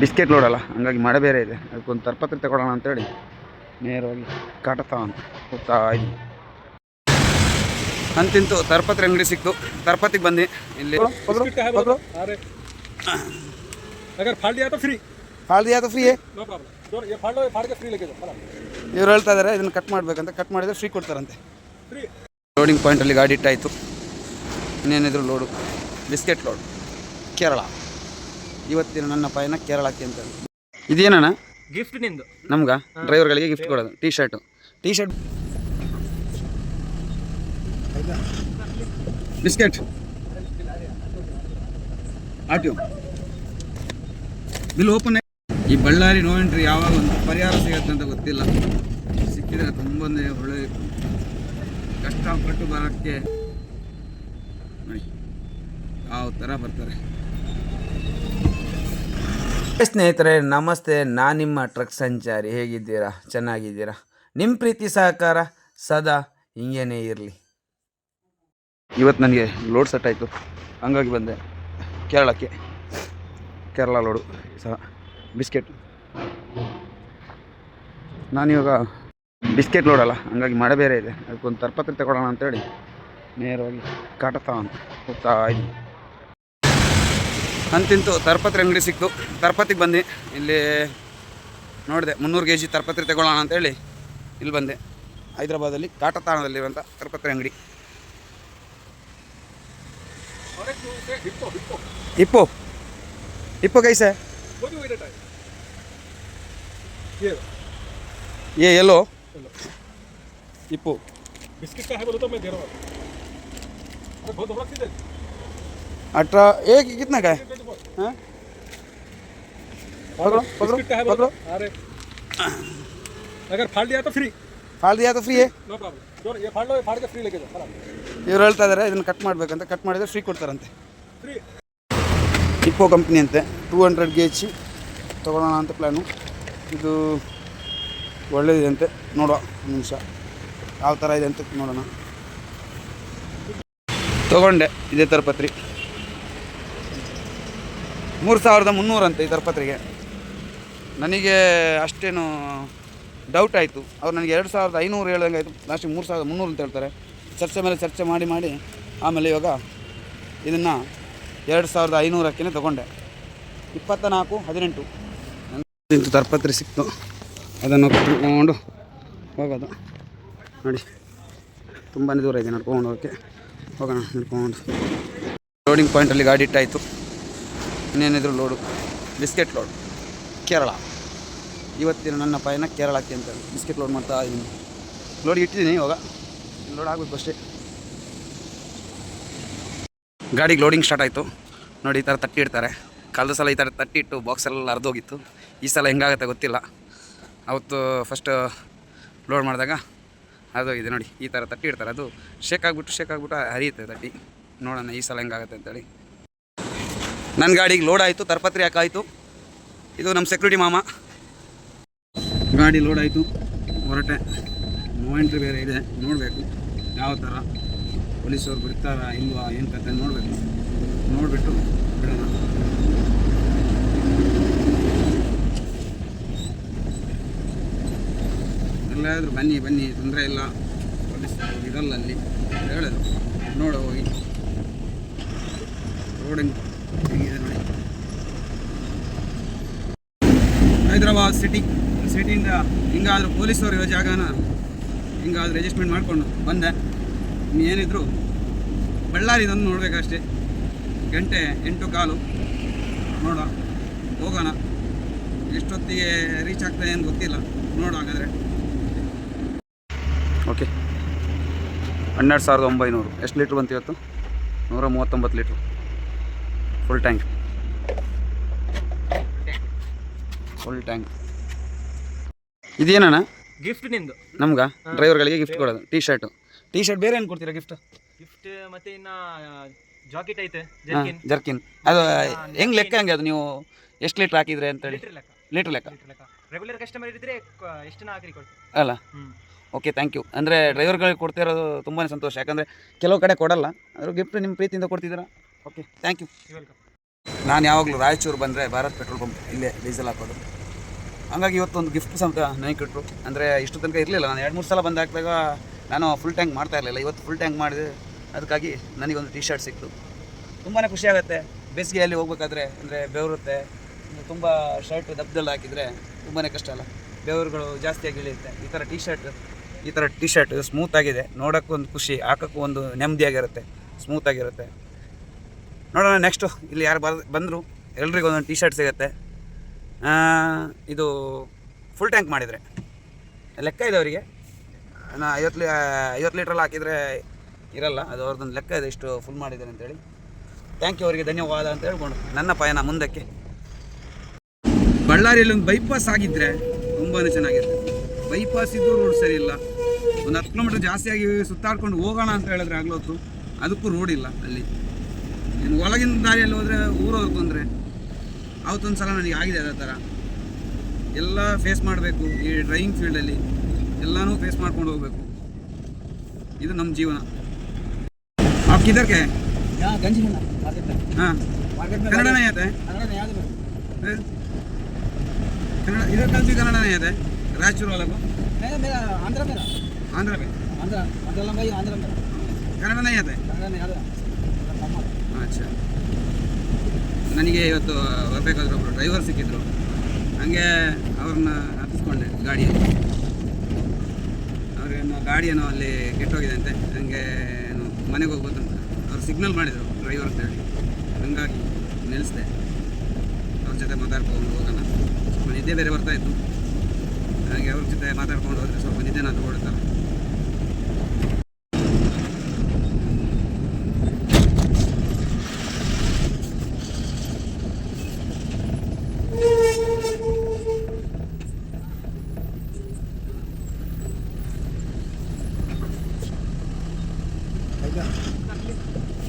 Biscuit ಲೋಡಲ್ಲ ಹಂಗಾಗಿ ಮಳೆ ಬೇರೆ ಇದೆ. ಅದಕ್ಕೊಂದು ತರ್ಪತ್ರೆ ತಗೊಳ್ಳೋಣ ಅಂತೇಳಿ ನೇರವಾಗಿ ಕಾಟತಾ ಅಂತ ಹೋಗ್ತಾ ಇದ್ವಿ ಅಂತಿಂತು ತರ್ಪತ್ರೆ ಅಂಗಡಿ ಸಿಕ್ತು. ತರ್ಪತಿಗೆ ಬಂದು ಇಲ್ಲಿ ಫಾಲ್ದಿ ಆಯ್ತು ಫ್ರೀ ಇವ್ರು ಹೇಳ್ತಾ ಇದ್ದಾರೆ ಇದನ್ನು ಕಟ್ ಮಾಡಬೇಕಂತ. ಕಟ್ ಮಾಡಿದರೆ ಫ್ರೀ ಕೊಡ್ತಾರಂತೆ. ಲೋಡಿಂಗ್ ಪಾಯಿಂಟಲ್ಲಿ ಗಾಡಿ ಇಟ್ಟಾಯಿತು. ಇನ್ನೇನಿದ್ರು ಲೋಡು ಬಿಸ್ಕೆಟ್ ಲೋಡ್ ಕೇರಳ. ಇವತ್ತಿನ ನನ್ನ ಪಯಣ ಕೇರಳಕ್ಕೆ ಅಂತ. ಇದೇನಣ್ಣ? ಗಿಫ್ಟ್ ನಿಂದು. ನಮ್ಗೆ? ಡ್ರೈವರ್ಗಳಿಗೆ ಗಿಫ್ಟ್ ಕೊಡೋದು. T shirt T shirt biscuit auto bill open ಈ ಬಳ್ಳಾರಿ ನೋ ಎಂಟ್ರಿ ಯಾವಾಗ ಒಂದು ಪರಿಹಾರ ಸಿಗತ್ತೆ ಅಂತ ಗೊತ್ತಿಲ್ಲ. ಸಿಕ್ಕಿದ್ರೆ ತುಂಬ ಒಳ್ಳೆ ಕಷ್ಟಪಟ್ಟು ಬರೋಕ್ಕೆ ನೋಡಿ. ಯಾವ ಥರ ಬರ್ತಾರೆ. ಸ್ನೇಹಿತರೆ, ನಮಸ್ತೆ. ನಾನು ನಿಮ್ಮ ಟ್ರಕ್ ಸಂಚಾರಿ. ಹೇಗಿದ್ದೀರಾ? ಚೆನ್ನಾಗಿದ್ದೀರಾ? ನಿಮ್ಮ ಪ್ರೀತಿ ಸಹಕಾರ ಸದಾ ಹಿಂಗೇನೇ ಇರಲಿ. ಇವತ್ತು ನನಗೆ ಲೋಡ್ ಸೆಟ್ ಆಯಿತು. ಹಂಗಾಗಿ ಬಂದೆ. ಕೇರಳಕ್ಕೆ. ಕೇರಳ ಲೋಡು ಸಹ. ಬಿಸ್ಕೆಟ್. ನಾನಿವಾಗ ಬಿಸ್ಕೆಟ್ ಲೋಡ್ ಅಲ್ಲ, ಹಂಗಾಗಿ ಮಳೆ ಬೇರೆ ಇದೆ. ಅದಕ್ಕೊಂದು ತರ್ಪತ್ರೆ ತಗೊಳ್ಳೋಣ ಅಂತೇಳಿ ನೇರವಾಗಿ ಕಾಟತಾ ಅಂತ ಹೋಗ್ತಾ ಇದ್ವಿ ಅಂತಿಂತು ತರ್ಪತ್ರೆ ಅಂಗಡಿ ಸಿಕ್ತು ತರ್ಪತಿಗೆ ಬಂದು ಇಲ್ಲಿ ನೋಡಿದೆ ಮುನ್ನೂರು ಕೆ ಜಿ ತರ್ಪತ್ರೆ ತಗೊಳ್ಳೋಣ ಅಂತೇಳಿ ಇಲ್ಲಿ ಬಂದೆ ಹೈದ್ರಾಬಾದಲ್ಲಿ ಕಾಟತಾಣದಲ್ಲಿರುವಂಥ ತರ್ಪತ್ರೆ ಅಂಗಡಿ और एक दूसरे हिप्पो हिप्पो ಇಪ್ಪು ಇಪ್ಪು ಕೈಸೆ वो भी वही रेट है ये ಏ ಎಲ್ಲೋ चलो ಇಪ್ಪು बिस्किट का है बोलो तो मैं दे रहा हूँ अरे बहुत धोखा दे अठारह एक कितना का है हाँ? पकड़ो पकड़ो बिस्किट का है पकड़ो बोलो अरे अगर फाड़ दिया तो फ्री ಹಾಲು ದಿಯಾ तो ಫ್ರೀ है नो प्रॉब्लम जो ये फाड़ लो ये फाड़ के फ्री लेके जाओ फटाफट। ಇವ್ರು ಹೇಳ್ತಾ ಇದ್ದಾರೆ ಇದನ್ನು ಕಟ್ ಮಾಡಬೇಕಂತ ಕಟ್ ಮಾಡಿದ್ರೆ ಫ್ರೀ ಕೊಡ್ತಾರಂತೆ फ्री ಇಪ್ಪೋ ಕಂಪ್ನಿ ಅಂತೆ ಟೂ ಹಂಡ್ರೆಡ್ ಗೆ ಎಚ್ ತೊಗೊಳ್ಳೋಣ ಅಂತ ಪ್ಲ್ಯಾನು ಇದು ಒಳ್ಳೇದಿದೆ ಅಂತೆ ನೋಡುವ ಒಂದು ನಿಮಿಷ ಯಾವ ಥರ ಇದೆ ಅಂತ ನೋಡೋಣ ತೊಗೊಂಡೆ ಇದೇ ತರಪತ್ರಿ ಮೂರು ಸಾವಿರದ ಮುನ್ನೂರಂತೆ ಈ ದರಪತ್ರಿಗೆ. ನನಗೆ ಅಷ್ಟೇನು ಡೌಟ್ ಆಯಿತು. ಅವ್ರು ನನಗೆ ಎರಡು ಸಾವಿರದ ಐನೂರು ಹೇಳ್ದಂಗೆ ಆಯಿತು. ಲಾಸ್ಟಿಗೆ ಮೂರು ಸಾವಿರದ ಮುನ್ನೂರು ಅಂತ ಹೇಳ್ತಾರೆ. ಚರ್ಚೆ ಮೇಲೆ ಚರ್ಚೆ ಮಾಡಿ ಮಾಡಿ ಆಮೇಲೆ ಇವಾಗ ಇದನ್ನು ಎರಡು ಸಾವಿರದ ಐನೂರಕ್ಕೇ ತೊಗೊಂಡೆ. ಇಪ್ಪತ್ತ ನಾಲ್ಕು ಹದಿನೆಂಟು. ಇಂತು ತರ್ಪತ್ರಿ ಸಿಕ್ತು. ಅದನ್ನು ಕಟ್ಕೊಂಡು ಹೋಗೋದು. ನೋಡಿ ತುಂಬಾ ದೂರ ಇದೆ ನಡ್ಕೊಂಡು ಹೋಗೋಕ್ಕೆ ಹೋಗೋಣ, ನಡ್ಕೊಂಡು. ಲೋಡಿಂಗ್ ಪಾಯಿಂಟಲ್ಲಿ ಗಾಡಿ ಇಟ್ಟಾಯಿತು. ಇನ್ನೇನಿದ್ರು ಲೋಡು ಬಿಸ್ಕೆಟ್ ಲೋಡ್ ಕೇರಳ. ಇವತ್ತಿನ ನನ್ನ ಪಯಣ ಕೇರಳಕ್ಕೆ ಅಂತ ಬಿಸ್ಕೆಟ್ ಲೋಡ್ ಮಾಡ್ತಾ ಇದ್ದೀನಿ ಲೋಡ್ ಇಟ್ಟಿದ್ದೀನಿ ಇವಾಗ. ಲೋಡ್ ಆಗಬೇಕು ಅಷ್ಟೇ. ಗಾಡಿಗೆ ಲೋಡಿಂಗ್ ಸ್ಟಾರ್ಟ್ ಆಯಿತು. ನೋಡಿ, ಈ ಥರ ತಟ್ಟಿ ಇಡ್ತಾರೆ. ಕಾಲದ ಸಲ ಈ ಥರ ತಟ್ಟಿ ಇಟ್ಟು ಬಾಕ್ಸ್ ಎಲ್ಲ ಅರ್ಧೋಗಿತ್ತು ಈ ಸಲ ಹೆಂಗಾಗುತ್ತೆ ಗೊತ್ತಿಲ್ಲ. ಅವತ್ತು ಫಸ್ಟ್ ಲೋಡ್ ಮಾಡಿದಾಗ ಅರ್ಧೋಗಿದೆ ನೋಡಿ. ಈ ಥರ ತಟ್ಟಿ ಇಡ್ತಾರೆ. ಅದು ಶೇಕ್ ಆಗಿಬಿಟ್ಟು ಶೇಕ್ ಆಗಿಬಿಟ್ಟು ಹರಿಯುತ್ತೆ ತಟ್ಟಿ. ನೋಡೋಣ ಈ ಸಲ ಹೆಂಗಾಗುತ್ತೆ ಅಂತೇಳಿ ನನ್ನ ಗಾಡಿಗೆ ಲೋಡ್ ಆಯಿತು, ತರಪತ್ರಿ ಹಾಕಾಯಿತು ಇದು ನಮ್ಮ ಸೆಕ್ಯೂರಿಟಿ ಮಾಮ. ಗಾಡಿ ಲೋಡ್ ಆಯಿತು, ಹೊರಟೆ. ನೋ ಎಂಟ್ರಿ ಬೇರೆ ಇದೆ, ನೋಡಬೇಕು. ಯಾವ ಥರ ಪೊಲೀಸವ್ರು ಬಿಡ್ತಾರಾ ಇಲ್ವಾ, ಏನು ಕತೆ ನೋಡಬೇಕು. ನೋಡಿಬಿಟ್ಟು ಬಿಡೋಣ. ಎಲ್ಲಾದರೂ ಬನ್ನಿ ಬನ್ನಿ, ತೊಂದರೆ ಇಲ್ಲ. ಪೊಲೀಸ್ ಇರಲ್ಲ ಅಲ್ಲಿ. ಹೇಳೋದು ನೋಡ ಹೋಗಿ ರೋಡ್ ಹೆಂಗ್ ಹೆಂಗಿದೆ ನೋಡಿ ಹೈದ್ರಾಬಾದ್ ಸಿಟಿ, ಸಿಟಿಯಿಂದ ಹಿಂಗಾದ್ರೂ ಪೊಲೀಸವ್ರು ಇರೋ ಜಾಗನ ಹಿಂಗಾದ್ರೂ ಅಡ್ಜಸ್ಟ್ಮೆಂಟ್ ಮಾಡಿಕೊಂಡು ಬಂದೆ. ಏನಿದ್ರು ಬಳ್ಳಾರಿದೊಂದು ನೋಡಬೇಕಷ್ಟೇ. ಗಂಟೆ ಎಂಟು ಕಾಲು. ನೋಡುವ, ಹೋಗೋಣ. ಎಷ್ಟೊತ್ತಿಗೆ ರೀಚ್ ಆಗ್ತದೆ ಏನು ಗೊತ್ತಿಲ್ಲ. ನೋಡ ಹಾಗಾದರೆ. ಓಕೆ ಹನ್ನೆರಡು ಸಾವಿರದ ಒಂಬೈನೂರು. ಎಷ್ಟು ಲೀಟ್ರ್ ಬಂತು ಇವತ್ತು? ನೂರ ಮೂವತ್ತೊಂಬತ್ತು litre full tank full tank ಇದೇನಣ್ಣ? Gift ನಿಂದು. ನಮ್ಗೆ? ಡ್ರೈವರ್ಗಳಿಗೆ ಗಿಫ್ಟ್ ಕೊಡೋದು ಟೀ ಶರ್ಟ್ ಟೀ ಶರ್ಟ್ ಬೇರೆ ಏನು ಕೊಡ್ತೀರಾ ಗಿಫ್ಟ್ ಗಿಫ್ಟ್ ಮತ್ತೆ ಇನ್ನ ಜಾಕೆಟ್ ಐತೆ ಜರ್ಕಿನ್ ಅದು ಹೆಂಗ್ ಲೆಕ್ಕ ಹಂಗೆ ಅದು ನೀವು? ಎಷ್ಟು ಲೀಟರ್ ಹಾಕಿದ್ರೆ ಅಂತ ಹೇಳಿ. ಲೀಟರ್ ಲೆಕ್ಕ. ರೆಗ್ಯುಲರ್ ಕಸ್ಟಮರ್ ಇದ್ರೆ ಎಷ್ಟು ಹಾಕಿ ಅಲ್ಲ? ಓಕೆ ಥ್ಯಾಂಕ್ ಯು ಅಂದರೆ ಡ್ರೈವರ್ಗಳಿಗೆ ಕೊಡ್ತಿರೋದು ತುಂಬಾ ಸಂತೋಷ. ಯಾಕಂದರೆ ಕೆಲವು ಕಡೆ ಕೊಡಲ್ಲ. ಅದ್ರ ಗಿಫ್ಟ್ ನಿಮ್ಮ ಪ್ರೀತಿಯಿಂದ ಕೊಡ್ತಿದ್ದೀರಾ? ಓಕೆ ಥ್ಯಾಂಕ್ ಯು ವೆಲ್ಕಮ್ ನಾನು ಯಾವಾಗಲೂ ರಾಯಚೂರು ಬಂದರೆ ಭಾರತ್ ಪೆಟ್ರೋಲ್ ಪಂಪ್ ಇಲ್ಲೇ ಡೀಸೆಲ್ ಹಾಕೋದು. ಹಂಗಾಗಿ ಇವತ್ತೊಂದು ಗಿಫ್ಟ್ ಸಮೇತ ನನಗೆ ಕೊಟ್ಟರು. ಅಂದರೆ ಇಷ್ಟು ತನಕ ಇರಲಿಲ್ಲ. ನಾನು ಎರಡು ಮೂರು ಸಲ ಬಂದು ಹಾಕಿದಾಗ ನಾನು ಫುಲ್ ಟ್ಯಾಂಕ್ ಮಾಡ್ತಾ ಇರಲಿಲ್ಲ. ಇವತ್ತು ಫುಲ್ ಟ್ಯಾಂಕ್ ಮಾಡಿದೆ. ಅದಕ್ಕಾಗಿ ನನಗೊಂದು ಟಿ ಶರ್ಟ್ ಸಿಕ್ತು ತುಂಬಾ ಖುಷಿಯಾಗುತ್ತೆ ಬೇಸಿಗೆಯಲ್ಲಿ ಹೋಗ್ಬೇಕಾದ್ರೆ ಅಂದರೆ ಬೆವರುತ್ತೆ. ತುಂಬ ಶರ್ಟ್ ದಬ್ಬದಲ್ಲಿ ಹಾಕಿದರೆ ತುಂಬಾ ಕಷ್ಟ ಅಲ್ಲ. ಬೆವರುಗಳು ಜಾಸ್ತಿಯಾಗಿ ಇಳಿಯುತ್ತೆ. ಈ ಥರ ಟಿ ಶರ್ಟ್ ಈ ಥರ ಟಿ ಶರ್ಟ್ ಸ್ಮೂತ್ ಆಗಿದೆ. ನೋಡೋಕ್ಕೂ ಒಂದು ಖುಷಿ, ಹಾಕೋಕ್ಕೂ ಒಂದು ನೆಮ್ಮದಿಯಾಗಿರುತ್ತೆ. ಸ್ಮೂತ್ ಆಗಿರುತ್ತೆ. ನೋಡೋಣ ನೆಕ್ಸ್ಟು ಇಲ್ಲಿ ಯಾರು ಬರ್, ಬಂದರು, ಎಲ್ರಿಗೂ ಒಂದೊಂದು ಟಿ ಶರ್ಟ್ ಸಿಗುತ್ತೆ ಇದು ಫುಲ್ ಟ್ಯಾಂಕ್ ಮಾಡಿದರೆ. ಲೆಕ್ಕ ಇದೆ ಅವರಿಗೆ. ನಾ ಐವತ್ತು ಲೀ, ಐವತ್ತು ಲೀಟ್ರಲ್ಲಿ ಹಾಕಿದರೆ ಇರಲ್ಲ, ಅದು ಅವ್ರದ್ದೊಂದು ಲೆಕ್ಕ ಇದೆ, ಇಷ್ಟು ಫುಲ್ ಮಾಡಿದ್ದಾರೆ ಅಂತೇಳಿ. ಥ್ಯಾಂಕ್ ಯು ಅವರಿಗೆ, ಧನ್ಯವಾದ ಅಂತ ಹೇಳ್ಕೊಂಡು ನನ್ನ ಪಯಣ ಮುಂದಕ್ಕೆ. ಬಳ್ಳಾರಿಯಲ್ಲಿ ಒಂದು ಬೈಪಾಸ್ ಆಗಿದ್ದರೆ ತುಂಬಾ ಚೆನ್ನಾಗಿರುತ್ತೆ. ಬೈಪಾಸ್ ಇದ್ದು ರೋಡ್ ಸರಿ ಇಲ್ಲ. ಒಂದು ಹತ್ತು ಕಿಲೋಮೀಟರ್ ಜಾಸ್ತಿಯಾಗಿ ಸುತ್ತಾಡ್ಕೊಂಡು ಹೋಗೋಣ ಅಂತ ಹೇಳಿದ್ರೆ ಆಗ್ಲೋತು ಅದಕ್ಕೂ ರೋಡ್ ಇಲ್ಲ ಅಲ್ಲಿ. ಇನ್ನು ಒಳಗಿನ ದಾರಿಯಲ್ಲಿ ಹೋದರೆ ಊರವ್ರು ತೊಂದರೆ ಅವತ್ತೊಂದು ಸಲ ನನಗೆ ಆಗಿದೆ ಅದೇ ಥರ ಎಲ್ಲ ಫೇಸ್ ಮಾಡಬೇಕು ಈ ಡ್ರೈವಿಂಗ್ ಫೀಲ್ಡಲ್ಲಿ ಎಲ್ಲನೂ ಫೇಸ್ ಮಾಡ್ಕೊಂಡು ಹೋಗಬೇಕು ಇದು ನಮ್ಮ ಜೀವನ आप किधर के हैं यहाँ गंज है ना मार्केट में हाँ मार्केट में कन्नड़ा नहीं आता है कन्नड़ नहीं याद है फिर? कन्नड़ा इधर का भी कन्नड़ा नहीं आता है रायचूर वाला को मेरा मेरा आंध्र मेरा आंध्र में आंध्र मंडलम भाई आंध्र मेरा ಕನ್ನಡ नहीं आता है कन्नड़ नहीं याद है ಅಚ್ಚಾ ನನಗೆ ಇವತ್ತು ಬರಬೇಕಾದ್ರೆ ಒಬ್ಬರು ಡ್ರೈವರ್ ಸಿಕ್ಕಿದ್ರು. ಹಾಗೆ ಅವ್ರನ್ನ ಹತ್ತಿಸ್ಕೊಂಡೆ ಗಾಡಿಯಲ್ಲಿ. ಅವ್ರಿಗೇನು ಗಾಡಿಯೇನೋ ಅಲ್ಲಿ ಕೆಟ್ಟೋಗಿದೆ ಅಂತೆ. ಹಂಗೆ ಏನು ಮನೆಗೆ ಹೋಗ್ಬೋದಂತ ಅವ್ರು ಸಿಗ್ನಲ್ ಮಾಡಿದರು ಡ್ರೈವರ್ ಅಂತ ಹೇಳಿ. ಹಂಗಾಗಿ ನಿಲ್ಲಿಸಿದೆ. ಅವ್ರ ಜೊತೆ ಮಾತಾಡ್ಕೊಂಡು ಹೋಗೋಣ. ಸ್ವಲ್ಪ ನಿದ್ದೆ ಬೇರೆ ಬರ್ತಾಯಿತ್ತು ಹಾಗೆ ಅವ್ರ ಜೊತೆ ಮಾತಾಡ್ಕೊಂಡು ಹೋದರೆ ಸ್ವಲ್ಪ ನಿದ್ದೆನ ತಗೊಳ್ತಾರೆ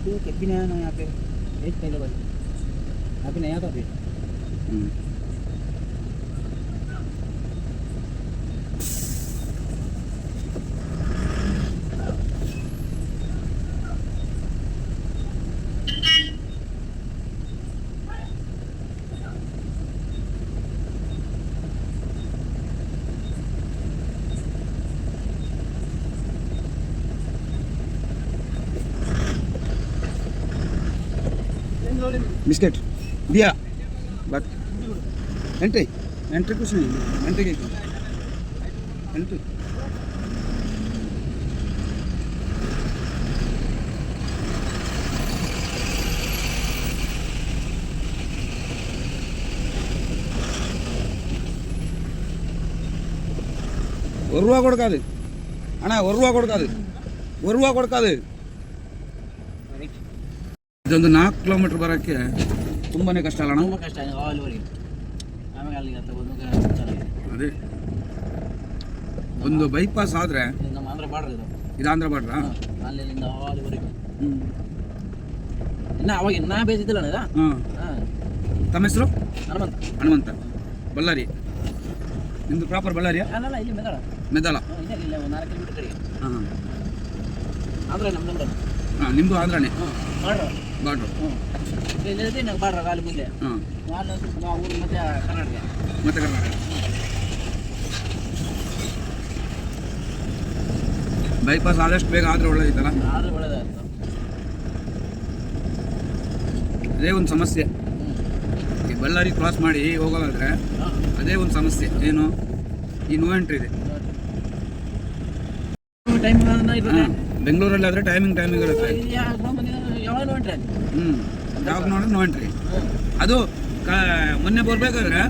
आटू कभी नहीं आया ना यहाँ पे एक पहले भाई यहाँ पे नहीं आता अभी బిస్కెట్ బియా బట్ ఎంట్రీ ఎంట్రీ కూర్చుని ఎంట్రీకి ఎంట్రీ ஒரு ரூபா கொடுக்காது. ஆனால் ஒரு ரூபா கொடுக்காது. ஒரு ரூபா கொடுக்காது. ಇದೊಂದು ನಾಲ್ಕು ಕಿಲೋಮೀಟ್ರ್ ಬರೋಕ್ಕೆ ತುಂಬಾ ಕಷ್ಟ ಅಲ್ಲ ಅಣ್ಣ? ತುಂಬ ಕಷ್ಟ ಆಮೇಲೆ ಅಲ್ಲಿಗೆ ಅದೇ. ಒಂದು ಬೈಪಾಸ್ ಆದರೆ ಇದು ನಮ್ಮ ಆಂಧ್ರ ಬಾರ್ಡ್ರ ಇದು. ಇದು ಆಂಧ್ರ ಬಾರ್ಡ್ರಾ ಅಲ್ಲಿಂದ ಆಲ್ವರೆಗೆ ಹ್ಞೂ ಇನ್ನು ಅವಾಗ ಇನ್ನ ಬೇಜಿದ್ದಿಲ್ಲ ಇದು? ಹಾಂ. ತಮ್ಮ ಹೆಸರು? ಹನುಮಂತ. ಹನುಮಂತ. ಬಳ್ಳಾರಿ. ನಿಮ್ಮದು ಪ್ರಾಪರ್ ಬಳ್ಳಾರಿಯಾ ಅಲ್ಲ ಇಲ್ಲಿ ಮೆದಾಳ. ಮೆದಾಳ. ಇಲ್ಲ ಇಲ್ಲ ಒಂದು ನಾಲ್ಕು ಕಿಲೋಮೀಟರ್ ಕಡೆಗೆ. ಹಾಂ ಆದರೆ ನಮ್ದು ಕೂಡ ಹಾಂ ನಿಮ್ಮದು ಆಂಧ್ರನೇ? ನಾವು ಬಾರ್ಡ್ರ್. ಅಲ್ಲಿ ಮುಂದೆ. ಹಾಂ. ನಾನು ಊರು ಮತ್ತೆ ಕರ್ನಾಟಕ. ಮತ್ತೆ ಕರ್ನಾಟಕ. ಬೈಪಾಸ್ ಆದಷ್ಟು ಬೇಗ ಆದರೆ ಒಳ್ಳೇದಿತ್ತಲ್ಲ? ಆದ್ರೆ ಒಳ್ಳೇದಾಯ್ತು. ಅದೇ ಒಂದು ಸಮಸ್ಯೆ. ಈ ಬಳ್ಳಾರಿ ಕ್ರಾಸ್ ಮಾಡಿ ಹೋಗೋದಾದ್ರೆ ಹಾಂ. ಅದೇ ಒಂದು ಸಮಸ್ಯೆ. ಏನು? ಈ ನೋ ಎಂಟ್ರಿ ಇದೆ. ಟೈಮ್ ಬೆಂಗಳೂರಲ್ಲಿ ಆದರೆ ಟೈಮಿಂಗ್ ಟೈಮಿಂಗ್ ಇರುತ್ತೆ ನೋಡ್ರಿ? ಹ್ಞೂ ಯಾವಾಗ ನೋಡಿದ್ರೆ ನೋ ಎಂಟ್ರಿ ಅದು ಕ ಮೊನ್ನೆ ಬರಬೇಕಾದ್ರೆ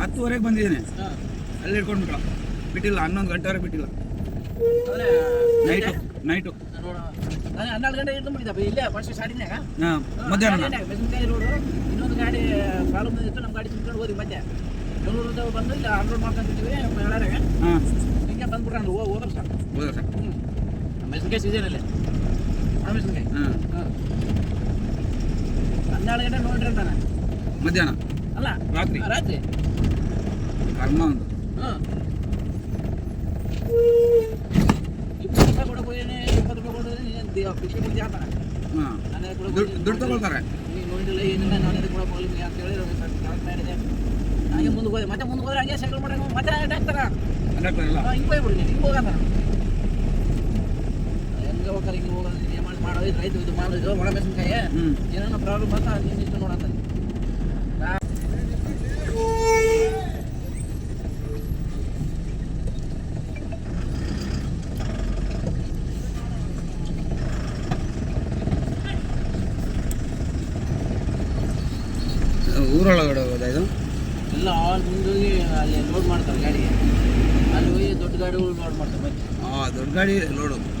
ಹತ್ತುವರೆಗೆ ಬಂದಿದ್ದೀನಿ. ಅಲ್ಲಿ ಇಟ್ಕೊಂಡ್ಬಿಟ್ರು ಬಿಟ್ಟಿಲ್ಲ ಹನ್ನೊಂದು ಗಂಟೆವರೆಗೆ ಬಿಟ್ಟಿಲ್ಲ. ಅಂದರೆ ನೈಟು ನೈಟು ಹನ್ನೆರಡು ಗಂಟೆ ಇಲ್ಲೇ ಫಸ್ಟ್ ಸ್ಟಾರ್ಟಿಂಗ್ನಾಗ ಹಾಂ ಮಧ್ಯಾಹ್ನ. ಮೆಣಸಿನಕಾಯಿ ರೋಡು. ಇನ್ನೊಂದು ಗಾಡಿ ಪ್ರಾಬ್ಲಮ್ ಇತ್ತು ನಮ್ಮ ಗಾಡಿ ತುಂಬ್ಕೊಂಡು ಬೆಂಗಳೂರಿಂದ ಬಂದು ಇಲ್ಲ ಅನ್ಲೋಡ್ ಮಾಡ್ಕೊಂಡಿದ್ದೀವಿ ಹೇಳಾರಾಗ ಹಾಂ. ಹಿಂಗೆ ಬಂದ್ಬಿಟ್ಕೊಂಡು ಹೋಗಿ ಹೋದ್ರೆ ಸರ್. ಹೋದ್ರೆ ಸರ್. ಹ್ಞೂ ಮೆಣಸಿನಕಾಯಿ ಸೀಸನಲ್ಲಿ ಒಣ ಮೆಣಸಿನ್ಕಾಯಿ ಹಾಂ ಹಾಂ. ಹನ್ನೆರಡು ಗಂಟೆ ನೋಡ್ರಿ ಅಂತಾನೆ. ಮಧ್ಯಾಹ್ನ? ಅಲ್ಲ ರಾತ್ರಿ? ರಾತ್ರಿ. ಕರ್ಮ ಒಂದು. ಹಾಂ. ಇಪ್ಪತ್ತು ರೂಪಾಯಿ ಕೊಡಕ್ಕೆ ಇಪ್ಪತ್ತು ರೂಪಾಯಿ ಕೊಡೋದು ಭಿಕ್ಷೆ ಕೊಡ್ತೀಯ ಅಂತಾನೆ ಹಾಂ. ದುಡ್ಡು ತಗೊಳ್ತಾರೆ? ನೀನು ನೋಡಿಲ್ಲ ಏನಿಲ್ಲ ನಾನು ಹೋಗ್ಲಿ ಅಂತ ಹೇಳಿ ಕರೆಕ್ಟ್ ಮಾಡಿದೆ. ಹಾಗೆ ಮುಂದೆ ಹೋದೆ ಮತ್ತೆ ಮುಂದೆ ಹೋದ್ರೆ ಹಂಗೆ ಸೈಕಲ್ ಮಾಡೋಣ ಮತ್ತೆ ಹಾಕ್ತಾರ ಕಂಡಕ್ಟರ್ ಹಿಂಗೆ ಹೋಗ್ಬಿಡಿ ಹಿಂಗೆ ಹೋಗಂತಾರ ಹೆಂಗೆ ಹೋಗ್ತಾರೆ ಹಿಂಗೆ ಹೋಗೋದು ಏನು ಮಾಡಿ ಮಾಡೋ ಇದು ರೈತ ಇದು ಮಾಡೋದು ಒಣ ಮೆಣಸಿನ್ಕಾಯಿ ಹ್ಞೂ ಏನೇನೋ ಪ್ರಾಬ್ಲಮ್ ಬಂತ ನೀನು ಇಷ್ಟು ನೋಡಂತಾನೆ ಊರೊಳಗಡೆ ಹೋಗೋದಾ ಇದು ಎಲ್ಲ ಆಲ್ ಮುಂದೋಗಿ ಅಲ್ಲಿ ಲೋಡ್ ಮಾಡ್ತಾರೆ ಗಾಡಿಗೆ ಅಲ್ಲಿ ಹೋಗಿ ದೊಡ್ಡ ಗಾಡಿಗಳು ಲೋಡ್ ಮಾಡ್ತಾರೆ ಮತ್ತೆ ಹಾಂ ದೊಡ್ಡ ಗಾಡಿ ಲೋಡು ಹಾಂ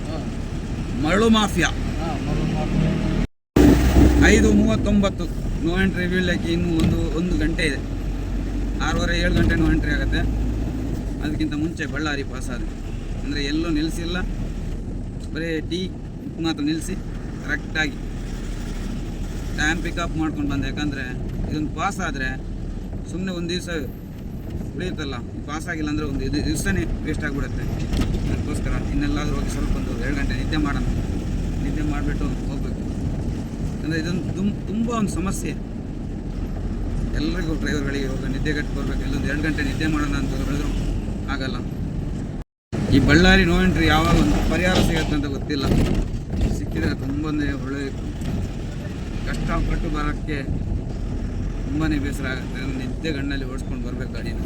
ಮರಳು ಮಾಫಿಯಾ. ಐದು ಮೂವತ್ತೊಂಬತ್ತು ನೋ ಎಂಟ್ರಿ ಬೀಳಕ್ಕೆ ಇನ್ನೂ ಒಂದು ಒಂದು ಗಂಟೆ ಇದೆ. ಆರೂವರೆ, ಏಳು ಗಂಟೆ ನೋ ಎಂಟ್ರಿ ಆಗುತ್ತೆ. ಅದಕ್ಕಿಂತ ಮುಂಚೆ ಬಳ್ಳಾರಿ ಪಾಸ್ ಆದ. ಅಂದರೆ ಎಲ್ಲೂ ನಿಲ್ಲಿಸಿಲ್ಲ ಬರೀ ಟೀ ಮಾತ್ರ ನಿಲ್ಲಿಸಿ ಕರೆಕ್ಟಾಗಿ ಟೈಮ್ ಪಿಕಪ್ ಮಾಡ್ಕೊಂಡು ಬಂದೆ. ಯಾಕಂದರೆ ಇದೊಂದು ಪಾಸ್ ಆದರೆ ಸುಮ್ಮನೆ ಒಂದು ದಿವಸ ಉಳಿಯುತ್ತಲ್ಲ. ಪಾಸ್ ಆಗಿಲ್ಲ ಅಂದರೆ ಒಂದು ಇದು ದಿವಸನೇ ವೇಸ್ಟ್ ಆಗಿಬಿಡುತ್ತೆ. ಅದಕ್ಕೋಸ್ಕರ ಇನ್ನೆಲ್ಲಾದರೂ ಹೋಗಿ ಸ್ವಲ್ಪ ಒಂದು ಎರಡು ಗಂಟೆ ನಿದ್ದೆ ಮಾಡೋಣ. ನಿದ್ದೆ ಮಾಡಿಬಿಟ್ಟು ಹೋಗ್ಬೇಕು. ಅಂದರೆ ಇದೊಂದು ತುಂಬ ತುಂಬ ಒಂದು ಸಮಸ್ಯೆ. ಎಲ್ಲರಿಗೂ ಡ್ರೈವರ್ಗಳಿಗೆ ಇವಾಗ ನಿದ್ದೆ ಕಟ್ಟಿ ಬರಬೇಕು. ಇಲ್ಲೊಂದು ಎರಡು ಗಂಟೆ ನಿದ್ದೆ ಮಾಡೋಣ ಅಂತ ಹೇಳಿದ್ರು. ಆಗಲ್ಲ. ಈ ಬಳ್ಳಾರಿ ನೋ ಎಂಟ್ರಿ ಯಾವಾಗ ಒಂದು ಪರಿಹಾರ ಸಿಗುತ್ತೆ ಅಂತ ಗೊತ್ತಿಲ್ಲ. ಸಿಕ್ಕಿದ್ರೆ ತುಂಬನೇ ಒಳ್ಳೆ ಕಷ್ಟಪಟ್ಟು ಬರೋಕ್ಕೆ ತುಂಬಾ ಬೇಸರ ಆಗುತ್ತೆ. ನಿದ್ದೆ ಗಣ್ಣಲ್ಲಿ ಓಡಿಸ್ಕೊಂಡು ಬರಬೇಕು ಗಾಡಿನ.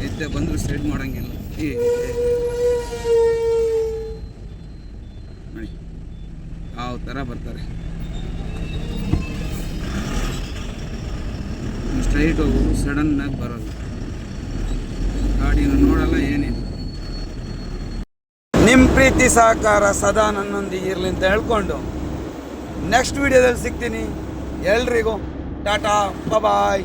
ನಿದ್ದೆ ಬಂದರೂ ಸ್ಟ್ರೇಟ್ ಮಾಡೋಂಗಿಲ್ಲ. ಈ ನೋಡಿ ಯಾವ ಥರ ಬರ್ತಾರೆ. ಸ್ಟ್ರೈಟ್ ಹೋಗೋದು ಸಡನ್ನಾಗಿ ಬರೋದು. ಗಾಡಿನ ನೋಡಲ್ಲ ಏನಿಲ್ಲ ನಿಮ್ಮ ಪ್ರೀತಿ ಸಹಕಾರ ಸದಾ ನನ್ನೊಂದಿಗೆ ಇರಲಿ ಅಂತ ಹೇಳ್ಕೊಂಡು ನೆಕ್ಸ್ಟ್ ವಿಡಿಯೋದಲ್ಲಿ ಸಿಗ್ತೀನಿ. ಎಲ್ರಿಗೂ ಟಾಟಾ ಬಾಯ್